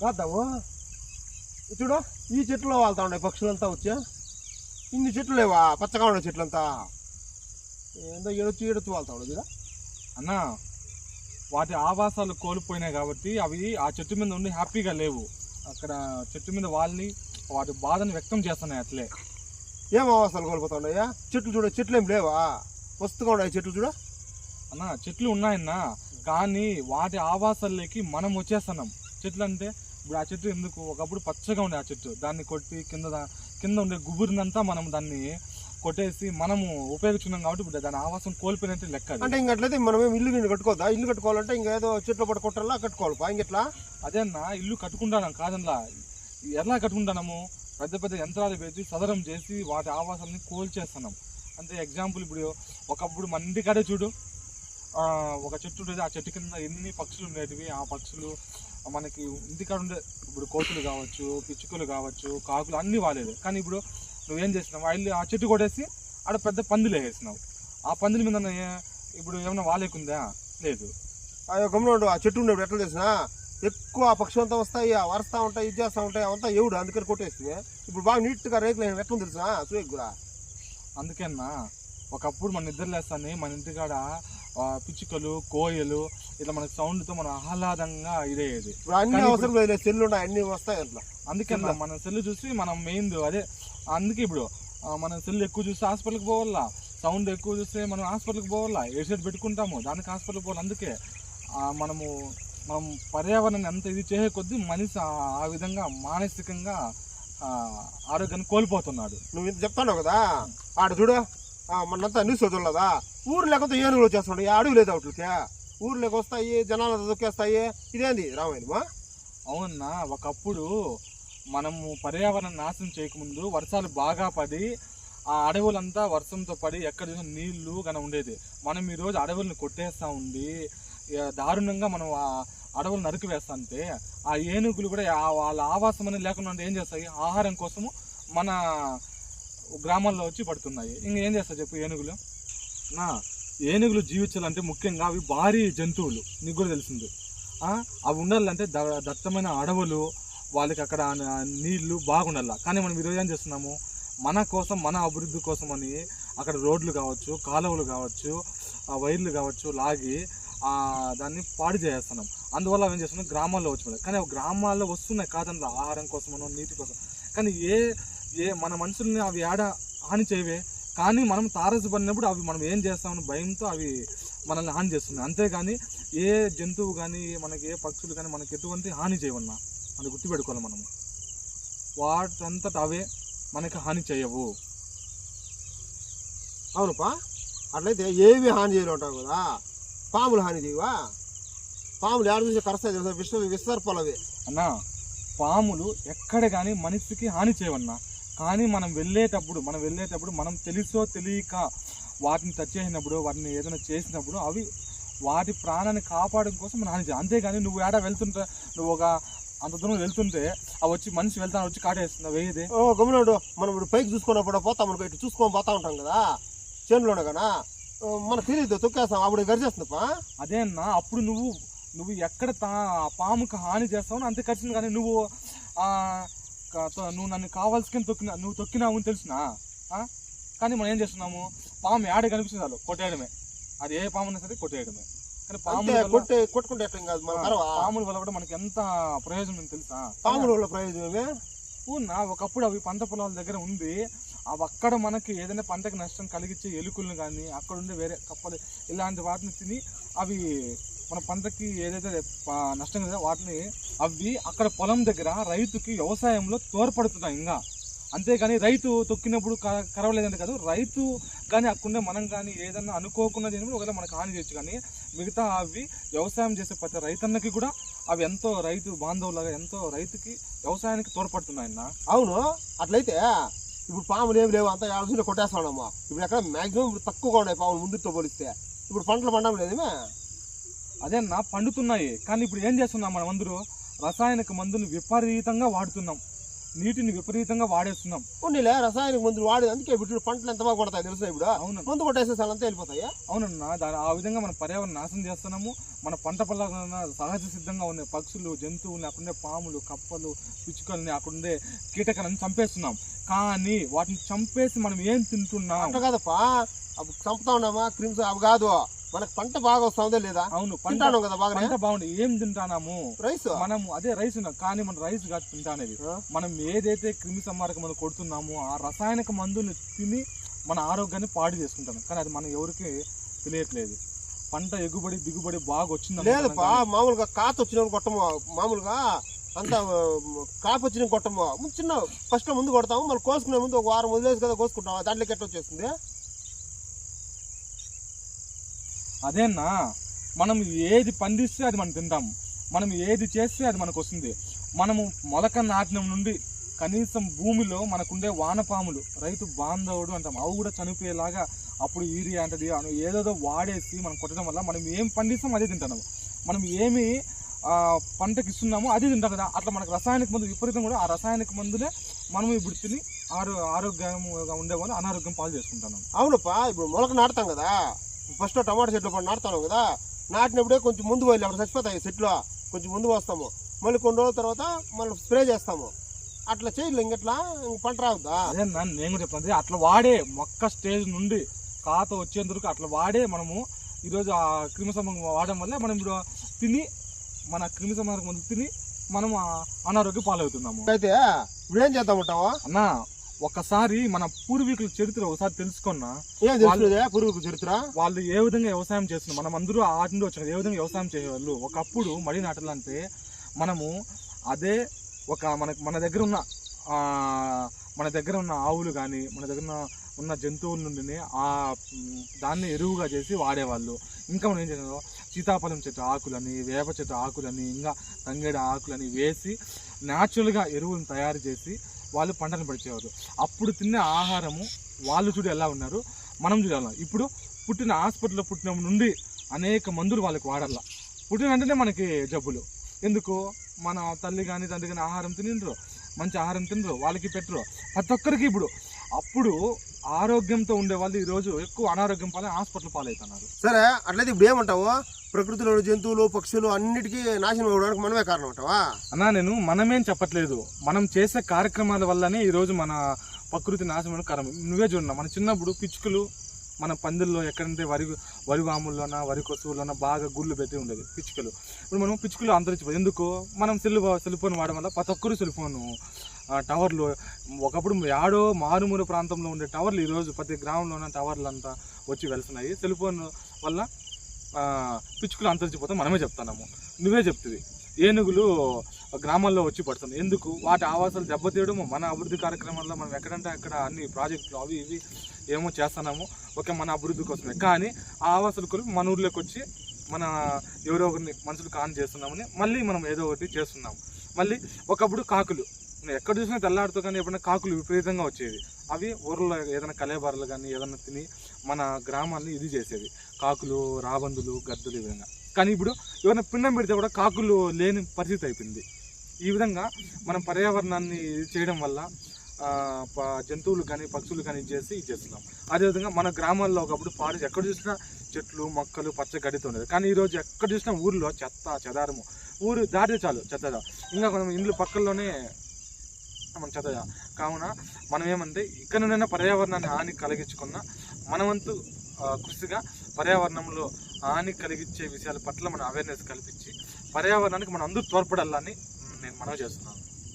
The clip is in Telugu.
కాద్దాము చూడు ఈ చెట్లో వాళ్తా ఉన్నాయి పక్షులంతా వచ్చా. ఇన్ని చెట్లు లేవా? పచ్చగా ఉండే చెట్లంతా. ఏందో ఏడొచ్చి ఏడొచ్చి వాళ్తా ఉండదు చూడ. అన్న వాటి ఆవాసాలు కోల్పోయినాయి కాబట్టి అవి ఆ చెట్టు మీద ఉండి హ్యాపీగా లేవు. అక్కడ చెట్టు మీద వాళ్ళని వాటి బాధను వ్యక్తం చేస్తున్నాయి అట్లే. ఏం ఆవాసాలు కోల్పోతా ఉన్నాయా? చెట్లు చూడ చెట్లు ఏం లేవా? మస్తుగా ఉన్నాయి చెట్లు చూడ. అన్న చెట్లు ఉన్నాయన్న కానీ వాటి ఆవాసాల్లోకి మనం వచ్చేస్తున్నాం. చెట్లు అంటే ఇప్పుడు ఆ చెట్టు ఎందుకు? ఒకప్పుడు పచ్చగా ఉండే ఆ చెట్టు. దాన్ని కొట్టి కింద కింద ఉండే గుబురునంతా మనం దాన్ని కొట్టేసి మనము ఉపయోగించుకున్నాం కాబట్టి ఇప్పుడు దాని ఆవాసం కోల్పోయినట్టు లెక్క. అంటే ఇంకట్లయితే మనం ఏం ఇల్లు గిల్లు కట్టుకోవద్దా? ఇల్లు కట్టుకోవాలంటే ఇంకా ఏదో చెట్లు పట్టుకుంటారా కట్టుకోవాలి. ఇంకెట్లా అదే అన్న ఇల్లు కట్టుకుంటాను కాదనలా ఎలా కట్టుకుంటాము పెద్ద పెద్ద యంత్రాలు పెట్టి సదరం చేసి వాటి ఆవాసాలని కోల్చేస్తున్నాం. అంటే ఎగ్జాంపుల్ ఇప్పుడు ఒకప్పుడు మన ఇంటికాడే చూడు. ఒక చెట్టు ఉండేది. ఆ చెట్టు కింద ఎన్ని పక్షులు ఉండేటివి? ఆ పక్షులు మనకి ఇంటికాడ ఉండే ఇప్పుడు కోతులు కావచ్చు పిచ్చుకలు కావచ్చు కాకులు అన్నీ వాలేది కానీ ఇప్పుడు నువ్వేం చేసినావు ఆ ఇల్లు ఆ చెట్టు కొట్టేసి ఆడ పెద్ద పందులు వేసేసినావు ఆ పందుల మీద ఏ- ఇప్పుడు ఏమైనా వాలేకుందా? లేదు. ఆ గమనండు ఆ చెట్టు ఉండేప్పుడు ఎట్లా తెలిసిన ఎక్కువ ఆ పక్షులు అంతా వస్తాయి ఆ వరుస్తా ఉంటాయి ఇది చేస్తా ఉంటాయి అవంతా ఎవడు అందుకని కొట్టేస్తే ఇప్పుడు బాగా నీట్గా రేకులు ఎట్లా తెలిసిన సూయక్ కూడా. అందుకేనా ఒకప్పుడు మన నిద్ర లేస్తానే మన ఇంటికాడ పిచ్చుకలు కోయలు ఇట్లా మన సౌండ్తో మనం ఆహ్లాదంగా ఇదేది. అన్ని అవసరం లేదు సెల్లు ఉన్నాయి అన్ని వస్తాయి అట్లా. అందుకే మన సెల్ చూసి మనం మెయిన్ అదే అందుకే ఇప్పుడు మనం సెల్ ఎక్కువ చూస్తే హాస్పిటల్కి పోవాలా? సౌండ్ ఎక్కువ చూస్తే మనం హాస్పిటల్కి పోవాలా? ఎయిర్సెట్ పెట్టుకుంటాము? దానికి హాస్పిటల్కి పోవాలి. అందుకే మనము మనం పర్యావరణాన్ని ఎంత ఇది చేసే కొద్దీ మనిషి ఆ- విధంగా మానసికంగా ఆరోగ్యాన్ని కోల్పోతున్నాడు. నువ్వు ఇంత చెప్తాను కదా? ఆడ చూడు. మొన్నంతా న్యూస్ చదువులదా? ఊరు లేకపోతే ఏనుగులు వచ్చేస్తున్నాడు? ఈ అడుగు లేదు అట్లకి. ఊర్లోకి వస్తాయి జనాలు దొక్కేస్తాయి. ఇదేంది? రామాయణమా? అవునన్నా ఒకప్పుడు మనము పర్యావరణ నాశనం చేయకముందు వర్షాలు బాగా పడి ఆ అడవులంతా వర్షంతో పడి ఎక్కడ చూసిన నీళ్ళు కన ఉండేది. మనం ఈరోజు అడవులను కొట్టేస్తా ఉండి దారుణంగా మనం ఆ అడవులు నరికి వేస్తుంటే ఆ ఏనుగులు కూడా వాళ్ళ ఆవాసం అనేది లేకుండా ఏం చేస్తాయి? ఆహారం కోసము మన గ్రామాల్లో వచ్చి పడుతున్నాయి. ఇంకా ఏం చేస్తావు చెప్పు ఏనుగులు? నా ఏనుగులు జీవించాలంటే ముఖ్యంగా అవి భారీ జంతువులు. నీకు కూడా తెలిసింది. అవి ఉండాలంటే ద- దట్టమైన అడవులు వాళ్ళకి అక్కడ నీళ్ళు బాగుండాల. కానీ మనం ఈరోజు ఏం చేస్తున్నాము? మన కోసం మన అభివృద్ధి కోసం అని అక్కడ రోడ్లు కావచ్చు కాలువలు కావచ్చు వైర్లు కావచ్చు లాగి దాన్ని పాడు చేస్తున్నాం. అందువల్ల ఏం చేస్తున్నాం? గ్రామాల్లో వచ్చి కానీ గ్రామాల్లో వస్తున్నాయి కాదండి ఆహారం కోసమనో నీటి కోసం. కానీ ఏ ఏ మన మనుషుల్ని అవి ఏడ హాని చేయవే. కానీ మనం తారసపడినప్పుడు అవి మనం ఏం చేస్తామని భయంతో అవి మనల్ని హాని చేస్తున్నాయి. అంతేగాని ఏ జంతువు కానీ మనకి ఏ పక్షులు కానీ మనకి ఎటువంటి హాని చేయవన్నా. అది గుర్తుపెట్టుకోవాలి మనము. వాటంతట అవే మనకి హాని చేయవు. అవునుపా. అట్లయితే ఏవి హాని చేయలు ఉంటావు కదా. పాములు హాని చేయవా? పాములు ఏడ చూసి కరస్తాయి తెలుసా? విశ్వ విసర్పాలు అవి. అన్న పాములు ఎక్కడ కానీ మనిషికి హాని చేయవన్నా. కానీ మనం వెళ్ళేటప్పుడు మనం వెళ్ళేటప్పుడు మనం తెలుసో తెలియక వాటిని టచ్ చేసినప్పుడు వాటిని ఏదైనా చేసినప్పుడు అవి వాటి ప్రాణాన్ని కాపాడడం కోసం మనం హాని చేయాలి అంతేగాని నువ్వు ఏడా వెళ్తుంటే నువ్వు ఒక అంత దూరం వెళ్తుంటే అవి వచ్చి మనిషి వెళ్తాను వచ్చి కాటేస్తుంది వేయదే ఓ గమనండు మనం ఇప్పుడు పైకి చూసుకున్నప్పుడు పోతాం మనకు ఇటు చూసుకొని పోతా ఉంటాం కదా. చేనులోనే కదా మనకు తెలియదు తొక్కేస్తాం అప్పుడు గరిచేస్తుందప్పా? అదే అన్న అప్పుడు నువ్వు నువ్వు ఎక్కడ తా ఆ పాముకు హాని చేస్తావు అంతే ఖర్చుంది కానీ నువ్వు నువ్వు నన్ను కావాల్సుకుని తొక్కిన నువ్వు తొక్కినావు అని తెలిసిన? కానీ మనం ఏం చేస్తున్నాము? పాము ఏడ కనిపిస్తుంది చాలు కొట్టేయడమే. అది ఏ పాము అయినా సరే కొట్టేయడమే. కానీ పాముల వల్ల- కొట్టే కొట్టుకుంటే ఎట్లా కాదు మన పాముల వల్ల కూడా మనకి ఎంత ప్రయోజనం తెలుసా? పాముల వల్ల ప్రయోజనమే అవునా ఒకప్పుడు అవి పంట పొలాల దగ్గర ఉంది. అవి అక్కడ మనకి ఏదైనా పంటకి నష్టం కలిగించే ఎలుకలను కానీ అక్కడ ఉండే వేరే కప్పలు ఇలాంటి వాటిని తిని అవి మన పంటకి ఏదైతే నష్టం కదా వాటిని అవి అక్కడ పొలం దగ్గర రైతుకి వ్యవసాయంలో తోడ్పడుతున్నాయి ఇంకా. అంతేగాని రైతు తొక్కినప్పుడు క- కాదు రైతు కానీ అక్కడే మనం కానీ ఏదన్నా అనుకోకుండా చేసినప్పుడు ఒకవేళ మనకు హాని చేయొచ్చు. కానీ మిగతా అవి వ్యవసాయం చేసే ప్రతి రైతన్నకి కూడా అవి ఎంతో రైతు బాంధవులాగా ఎంతో రైతుకి వ్యవసాయానికి తోడ్పడుతున్నాయన్న అవును అట్లయితే ఇప్పుడు పాములు ఏమి లేవు అంతా ఏడాది కొట్టేస్తా ఇప్పుడు ఎక్కడ మాక్సిమం ఇప్పుడు తక్కువగా ఉన్నాయి పాములు ముందుతో పోలిస్తే. ఇప్పుడు పంటలు పండడం లేదేమే అదే అన్న పండుతున్నాయి. కానీ ఇప్పుడు ఏం చేస్తున్నాం మనం అందరూ? రసాయనిక మందులు విపరీతంగా వాడుతున్నాం. నీటిని విపరీతంగా వాడేస్తున్నాం. ఉన్నిలే రసాయనిక మందులు వాడేది అందుకే ఇప్పుడు పంటలు ఎంత బాగా కొడతాయి తెలుసా ఇప్పుడు? అవును. మందు కొట్టేస్తే అంతా వెళ్ళిపోతాయి? అవునన్నా దాని ఆ విధంగా మన పర్యావరణ నాశనం చేస్తున్నాము. మన పంట పొలాల సహజ సిద్ధంగా ఉండే పక్షులు జంతువుల్ని అక్కడుండే పాములు కప్పలు పిచ్చుకల్ని అక్కడుండే కీటకాలను చంపేస్తున్నాం. కానీ వాటిని చంపేసి మనం ఏం తింటున్నాం? కాదప్పా. అవి చంపుతా ఉన్నామా? క్రిమ్స్ అవి కాదు. మనకు పంట బాగా వస్తుందో లేదా? అవును పంట కదా బాగానే? పంట బాగుంది. ఏం తింటానాము రైస్? మనం అదే రైస్ కానీ మన రైస్ కాదు తింటానేది మనం ఏదైతే క్రిమి సంహారక మనం కొడుతున్నామో ఆ రసాయనిక మందుని తిని మన ఆరోగ్యాన్ని పాడు చేసుకుంటాం. కానీ అది మనం ఎవరికి తెలియట్లేదు. పంట ఎగుబడి దిగుబడి బాగా వచ్చింది లేదప్పా మామూలుగా కాత వచ్చిన కొట్టము. మామూలుగా అంత కాపు వచ్చిన కొట్టము. చిన్న ఫస్ట్ ముందు కొడతాము. మళ్ళీ కోసుకునే ముందు ఒక వారం వదిలేసి కదా కోసుకుంటాం. దాంట్లోకి ఎట్లా వచ్చేస్తుంది? అదేనా? మనం ఏది పండిస్తే అది మనం తింటాం. మనం ఏది చేస్తే అది మనకు వస్తుంది. మనము మొలక నాటినం నుండి కనీసం భూమిలో మనకుండే వానపాములు రైతు బాంధవుడు అంటాం. అవి కూడా చనిపోయేలాగా అప్పుడు యూరియా అంటది అను ఏదేదో వాడేసి మనం కొట్టడం వల్ల మనం ఏం పండిస్తాం అదే తింటున్నాము మనం ఏమి పంటకి ఇస్తున్నామో అది తింటాం కదా. అట్లా మనకు రసాయనిక మందు విపరీతం కూడా ఆ రసాయనిక మందులే మనం ఇప్పుడు తిని ఆరో ఆరోగ్యంగా ఉండేవాళ్ళు అనారోగ్యం పాలు చేసుకుంటున్నాం అవునప్పా ఇప్పుడు మొలక నాటుతాం కదా. ఫస్ట్ టమాటా చెట్లు పడి నాటుతాం కదా. నాటినప్పుడే కొంచెం ముందు పోయి అప్పుడు చచ్చిపోతాయి చెట్లు. కొంచెం ముందు వస్తాము మళ్ళీ కొన్ని రోజుల తర్వాత మళ్ళీ స్ప్రే చేస్తాము. అట్లా చేయలే ఇంకట్లా ఇంక పంట రావుద్దా? అదే నాన్న నేను కూడా చెప్తాను అదే అట్లా వాడే మొక్క స్టేజ్ నుండి కాత వచ్చేంత వరకు అట్లా వాడే మనము ఈరోజు ఆ క్రిమి సంహారకం వాడడం వల్ల మనం ఇప్పుడు తిని మన క్రిమి మందు తిని మనం అనారోగ్య పాలవుతున్నాము. అయితే ఇప్పుడు ఏం చేద్దామంటావా అన్న ఒకసారి మన పూర్వీకుల చరిత్ర ఒకసారి తెలుసుకున్నా పురుగు చరిత్ర? వాళ్ళు ఏ విధంగా వ్యవసాయం చేస్తున్నారు మనం అందరూ ఆటి నుండి వచ్చాం ఏ విధంగా వ్యవసాయం చేసేవాళ్ళు? ఒకప్పుడు మడి నాటాలంటే మనము అదే ఒక మనకు మన దగ్గర ఉన్న మన దగ్గర ఉన్న ఆవులు కానీ మన దగ్గర ఉన్న- ఉన్న జంతువుల నుండి ఆ దాన్ని ఎరువుగా చేసి వాడేవాళ్ళు. ఇంకా మనం ఏం చేసాం సీతాఫలం చెట్టు ఆకులని వేప చెట్టు ఆకులని ఇంకా తంగేడు ఆకులని వేసి న్యాచురల్గా ఎరువులను తయారు చేసి వాళ్ళు పంటను పండించేవారు అప్పుడు తినే ఆహారము వాళ్ళు చూడు ఎలా ఉన్నారు? మనం చూడాలి ఇప్పుడు పుట్టిన హాస్పిటల్లో పుట్టిన నుండి అనేక మందులు వాళ్ళకి వాడాల పుట్టిన వెంటనే మనకి జబ్బులు. ఎందుకు? మన తల్లి కానీ తండ్రి కానీ ఆహారం తినిండ్రు. మంచి ఆహారం తినరు వాళ్ళకి పెట్టరు ప్రతి ఒక్కరికి ఇప్పుడు అప్పుడు ఆరోగ్యంతో ఉండే వాళ్ళు ఈరోజు ఎక్కువ అనారోగ్యం పాలై హాస్పిటల్ పాలవుతున్నారు సరే అట్లయితే ఇప్పుడు ఏమంటావు? ప్రకృతిలో జంతువులు పక్షులు అన్నిటికీ నాశనం అవ్వడానికి మనమే కారణం అంటావా? అన్నా నేను మనమేం చెప్పట్లేదు. మనం చేసే కార్యక్రమాల వల్లనే ఈరోజు మన ప్రకృతి నాశనం కారణం. నువ్వే చూడన్నా మన చిన్నప్పుడు పిచ్చుకలు మన పందుల్లో ఎక్కడంటే వరి వరి వాముల్లోన వరి కొసువులోన బాగా గుళ్ళు పెట్టి ఉండేది పిచ్చుకలు. ఇప్పుడు మనం పిచ్చుకలు అంతరించిపోయి ఎందుకు? మనం సెల్ సెల్ ఫోన్ వాడడం వల్ల ప్రతి ఒక్కరు సెల్ ఫోన్ టవర్లు. ఒకప్పుడు యాడో మారుమూల ప్రాంతంలో ఉండే టవర్లు ఈరోజు ప్రతి గ్రామంలో టవర్లు అంతా వచ్చి వెళ్తున్నాయి. సెల్ ఫోన్ వల్ల పిచ్చుకలు అంతరించిపోతే మనమే చెప్తున్నాము. నువ్వే చెప్తుంది ఏనుగులు గ్రామాల్లో వచ్చి పడుతుంది ఎందుకు? వాటి ఆవాసాలు దెబ్బతీయడం మన అభివృద్ధి కార్యక్రమాల్లో మనం ఎక్కడంటే అక్కడ అన్ని ప్రాజెక్టులు అవి ఇవి ఏమో చేస్తున్నాము. ఓకే మన అభివృద్ధి కోసమే. కానీ ఆ ఆవాసాలు కొలిపి మన ఊర్లోకి వచ్చి మన ఎవరో ఒకరిని మనుషులు కాన్ చేస్తున్నామని మళ్ళీ మనం ఏదో ఒకటి చేస్తున్నాము. మళ్ళీ ఒకప్పుడు కాకులు. ఎక్కడ చూసినా తెల్లాడుతూ కానీ ఎప్పుడైనా కాకులు విపరీతంగా వచ్చేవి. అవి ఊర్లో ఏదైనా కలేబారలు కానీ ఏదైనా తిని మన గ్రామాన్ని ఇది చేసేవి. కాకులు రాబందులు గద్దలు ఈ విధంగా. కానీ ఇప్పుడు ఎవరైనా పిండం పెడితే కూడా కాకులు లేని పరిస్థితి అయిపోయింది. ఈ విధంగా మనం పర్యావరణాన్ని ఇది చేయడం వల్ల ప- జంతువులు కానీ పక్షులు కానీ ఇది చేసి ఇది చేస్తున్నాం. అదేవిధంగా మన గ్రామాల్లో ఒకప్పుడు పాడు ఎక్కడ చూసినా చెట్లు మొక్కలు పచ్చ గడ్డితో ఉండేది. కానీ ఈరోజు ఎక్కడ చూసినా ఊర్లో చెత్త చెదారము. ఊరు దాటితే చాలు చెత్తగా ఇంకా మనం ఇండ్లు పక్కల్లోనే మనం చెత్త కావున మనం ఏమంటే ఇక్కడ నుండైనా పర్యావరణాన్ని హాని కలిగించుకున్న మనవంతు కృషిగా పర్యావరణంలో హాని కలిగించే విషయాల పట్ల మనం అవేర్నెస్ కల్పించి పర్యావరణానికి మనం అందరూ తోడ్పడాలని నేను మనవి చేస్తున్నాను.